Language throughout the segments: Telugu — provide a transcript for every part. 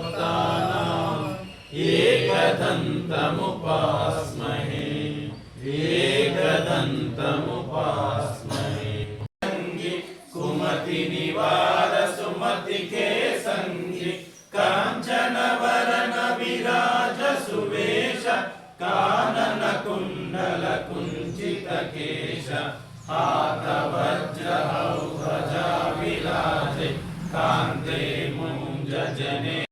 भक्तानाम् एकदन्तमुपास्महे। एकदन्तमुपास्महे। सङ्गि कुमति निवार, सुमति के सङ्गि काञ्चनवरन विराज सुवेश कानन कुण्डल कुञ्चित केश हातवज्रहौ भजा विलासे कान्ते मुञ्जने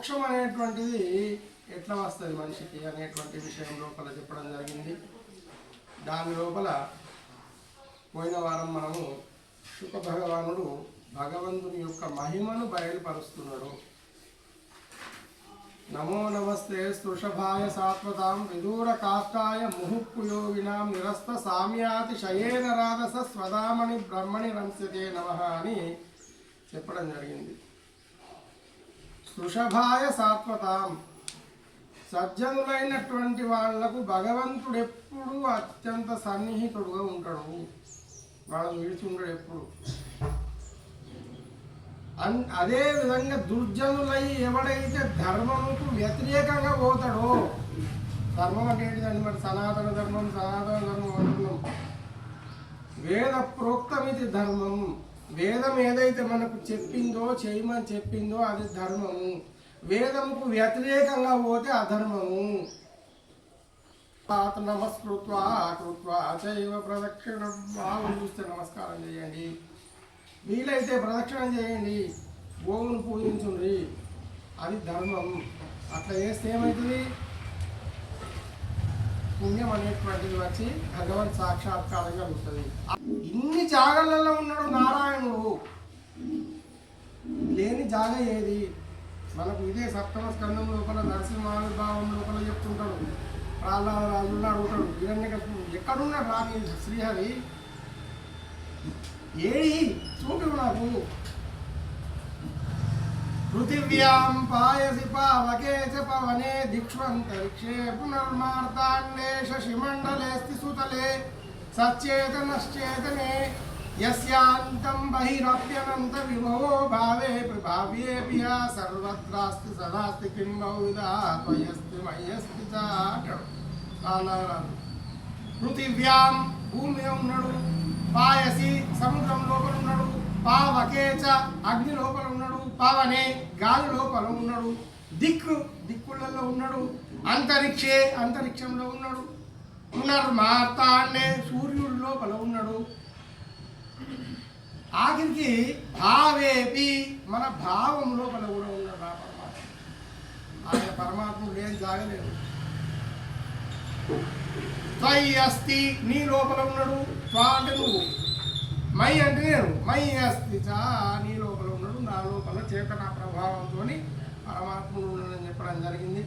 మోక్షం అనేటువంటిది ఎట్లా వస్తుంది మనిషికి అనేటువంటి విషయం లోపల చెప్పడం జరిగింది. దాని లోపల పోయిన వారం మనము శుక భగవానుడు భగవంతుని యొక్క మహిమను బయలుపరుస్తున్నాడు. నమో నమస్తే స్తృషభాయ సాత్వతాం విదూర కాష్టాయ ముహుక్కుయోగినాం నిరస్త సామ్యాతి శయేన రాధస స్వదామణి బ్రహ్మణి రంస్యతే నమ అని చెప్పడం జరిగింది. వృషభాయ సాత్వతాం. సజ్జనులైనటువంటి వాళ్ళకు భగవంతుడు ఎప్పుడు అత్యంత సన్నిహితుడుగా ఉంటాడు. వాళ్ళని విడిచి ఉండడు ఎప్పుడు. అన్ అదే విధంగా దుర్జనులై ఎవడైతే ధర్మముకు వ్యతిరేకంగా పోతాడో ధర్మం అంటే ఏంటిదండి మరి? సనాతన ధర్మం సనాతన ధర్మం అంటున్నాం. వేద ప్రోక్తమితి ధర్మం. వేదం ఏదైతే మనకు చెప్పిందో చేయమని చెప్పిందో అది ధర్మము. వేదముకు వ్యతిరేకంగా పోతే అధర్మము. పాత నమస్కృత్వ కృత్వా చైవ ప్రదక్షిణ. బాగుని చూస్తే నమస్కారం చేయండి. వీలైతే ప్రదక్షిణ చేయండి. గోవును పూజించుండ్రి. అది ధర్మం అట్లా చేస్తే ఏమవుతుంది పుణ్యం అనేటువంటిది వచ్చి భగవత్ సాక్షాత్కారం కలుగుతుంది ఇన్ని జాగలలో ఉన్నాడు నారాయణుడు. లేని జాగ ఏది? మనకు ఇదే సప్తమ స్కందం లోపల నరసింహానుభావం లోపల చెప్తుంటాడు. ప్రహ్లాదరాజులు అడుగుతాడు హిరణ్య ఎక్కడున్నాడు రాని శ్రీహరి ఏడి చూడు నాకు. పృథివ్యాం పాయసి పావకే చ పవనే దిక్ష్వంతరిక్షే పునర్మార్తాండే శశిమండలేస్తి సుతలే సచ్చేతనశ్చేతనే యస్యాంతం బహిరప్యనంత విభవో భావే భావ్యేపి యా సర్వత్రాస్తి సదాస్తి కిం బహువిధా త్వయస్తి మయ్యస్తి చ అంటాడు పృథివ్యాం భూమి ఉన్నాడు పాయసి సముద్రం లోపల ఉన్నాడు పావకేచ అగ్ని లోపల ఉన్నాడు పావనే గాలి లోపల ఉన్నాడు దిక్కు దిక్కులలో ఉన్నాడు అంతరిక్షే అంతరిక్షంలో ఉన్నాడు. పునర్మార్తాండే సూర్యుడు లోపల ఉన్నాడు. ఆఖరికి భావేపి మన భావం లోపల కూడా ఉన్నాడు ఆ పరమాత్మ. ఆయన పరమాత్మ లేని జాగలేదు త్వయి అస్తి నీ లోపల ఉన్నాడు త్వా అంటే నువ్వు. మై అంటే నేను. మై అస్తి చా నీ లోపల ఉన్నాడు నా లోపల చేతన ప్రభావంతో పరమాత్ముడు చెప్పడం జరిగింది.